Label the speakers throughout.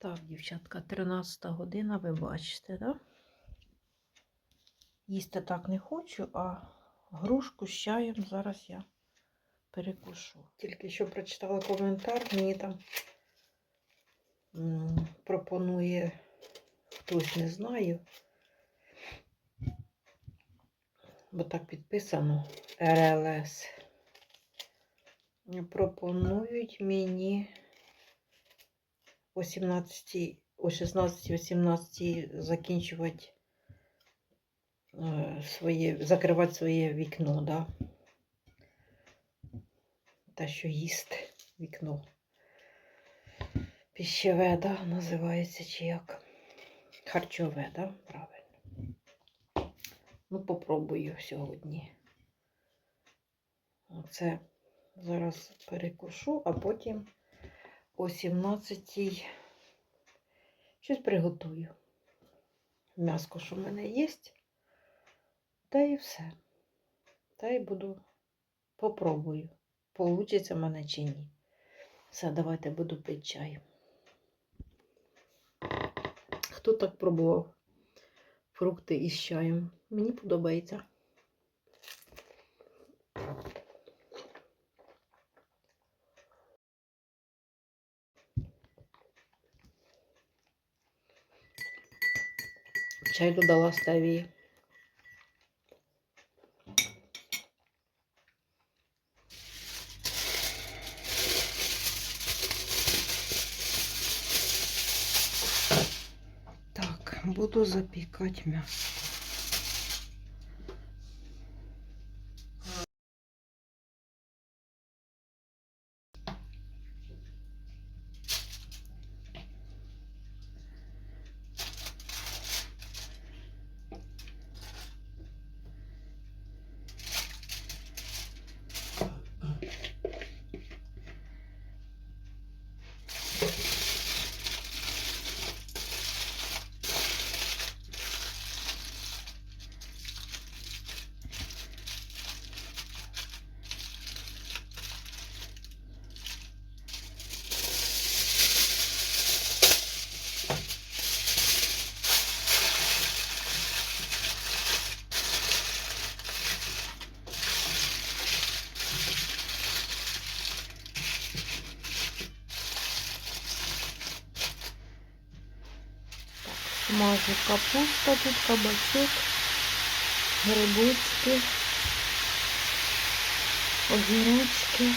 Speaker 1: Так, дівчатка, 13 година, ви бачите, да? Їсти так не хочу, а грушку з чаєм зараз я перекушу. Тільки що прочитала коментар, мені там пропонує хтось не знаю. Бо так підписано РЛС. Пропонують мені о 17, о 16-18 закінчувати е, своє, закривати своє вікно, да? Те, що їсти вікно. Піщеве, да, називається чи як? Харчове, да? Правильно. Ну, попробую сьогодні. Оце зараз перекушу, а потім о 17 щось приготую. М'яско, що в мене є. Та і все. Та й буду попробую. Получиться в мене чи ні. Все, давайте буду пити чай. Хто так пробував фрукти із чаєм? Мені подобається. Чай додала стевії. Так, буду запікати м'ясо. Смажу капуста, тут кабачок, грибочки, огірочки.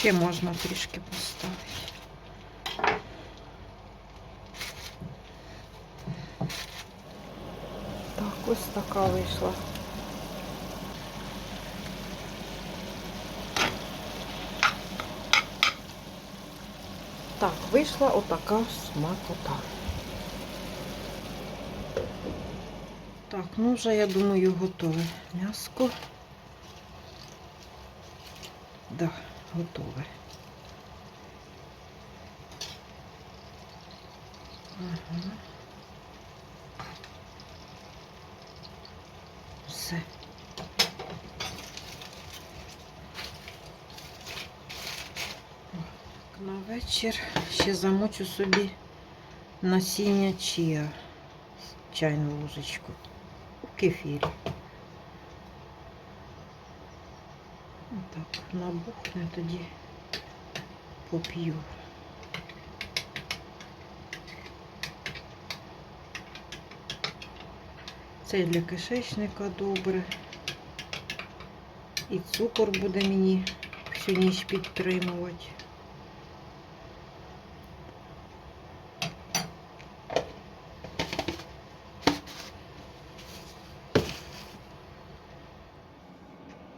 Speaker 1: Ще можна трішки поставити. Так, ось така вийшла. Так, вийшла отака смакота. Так, ну вже, я думаю, готове м'яско. Да, готове. Ага. Все. На вечір ще замочу собі насіння чия, чайну ложечку у кефірі. Так, набухне тоді поп'ю. Це для кишечника добре. І цукор буде мені всю ніч підтримувати.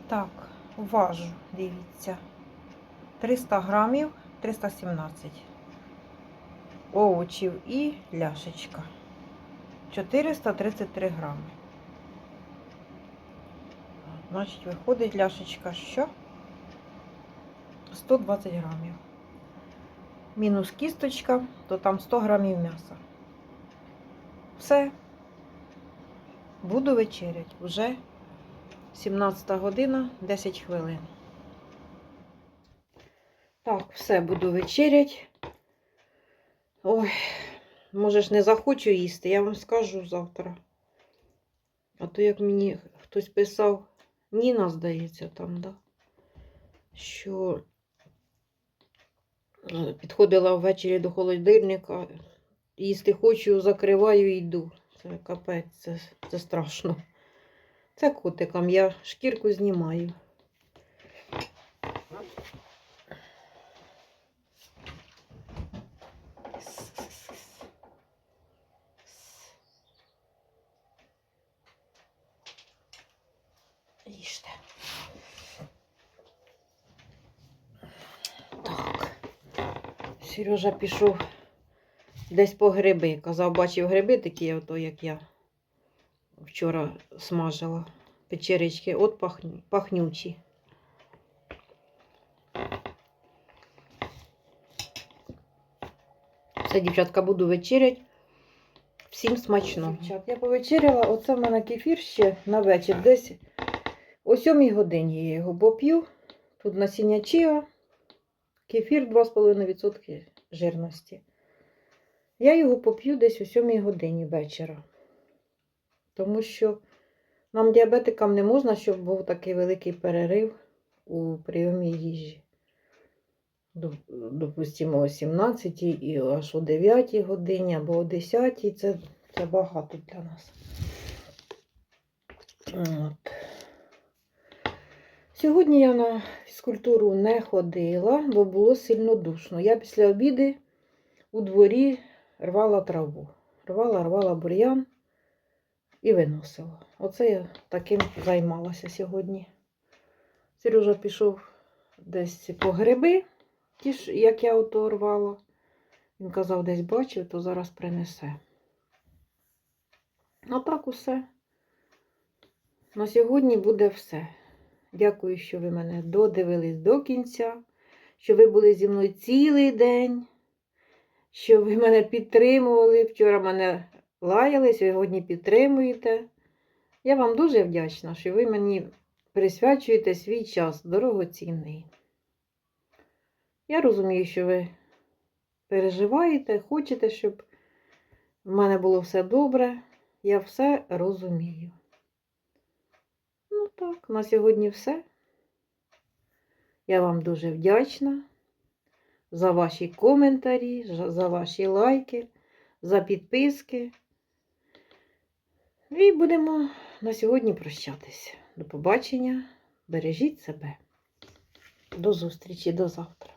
Speaker 1: Так, важу, дивіться. 300 грамів, 317 овочів і ляшечка. 433 грами. Значить, виходить ляшечка що? 120 грамів. Мінус кісточка, то там 100 грамів м'яса. Все. Буду вечерять. Уже 17 година, 10 хвилин. Так, все, буду вечерять. Ой, може ж не захочу їсти, я вам скажу завтра. А то як мені хтось писав, Ніна, здається, там, да? що е, підходила ввечері до холодильника, їсти хочу, закриваю і йду. Це капець, це, це страшно. Це котикам, я шкірку знімаю. Їжте. Так. Сережа пішов десь по гриби. Казав, бачив гриби такі, ото, як я вчора смажила. Печеречки от пахню, пахнючі. Все, дівчатка, буду вечерять. Всім смачно. Дівчат, я повечеряла. Оце в мене кефір ще на вечір. Десь о 7 годині я його поп'ю. Тут насіння чіа, кефір 2,5% жирності. Я його поп'ю десь о 7 годині вечора. Тому що нам, діабетикам, не можна, щоб був такий великий перерив у прийомі їжі. Допустимо, о 17 і аж о 9 годині або о 10 це, це багато для нас. От. Сьогодні я на фізкультуру не ходила, бо було сильно душно. Я після обіди у дворі рвала траву. Рвала, рвала бур'ян і виносила. Оце я таким займалася сьогодні. Сережа пішов десь по гриби, ті ж, як я ото рвала. Він казав, десь бачив, то зараз принесе. А так усе. На сьогодні буде все. Дякую, що ви мене додивились до кінця, що ви були зі мною цілий день, що ви мене підтримували. Вчора мене лаяли, сьогодні підтримуєте. Я вам дуже вдячна, що ви мені присвячуєте свій час дорогоцінний. Я розумію, що ви переживаєте, хочете, щоб в мене було все добре. Я все розумію. Ну так, на сьогодні все. Я вам дуже вдячна за ваші коментарі, за- ваші лайки, за підписки. І будемо на сьогодні прощатися. До побачення. Бережіть себе. До зустрічі, до завтра.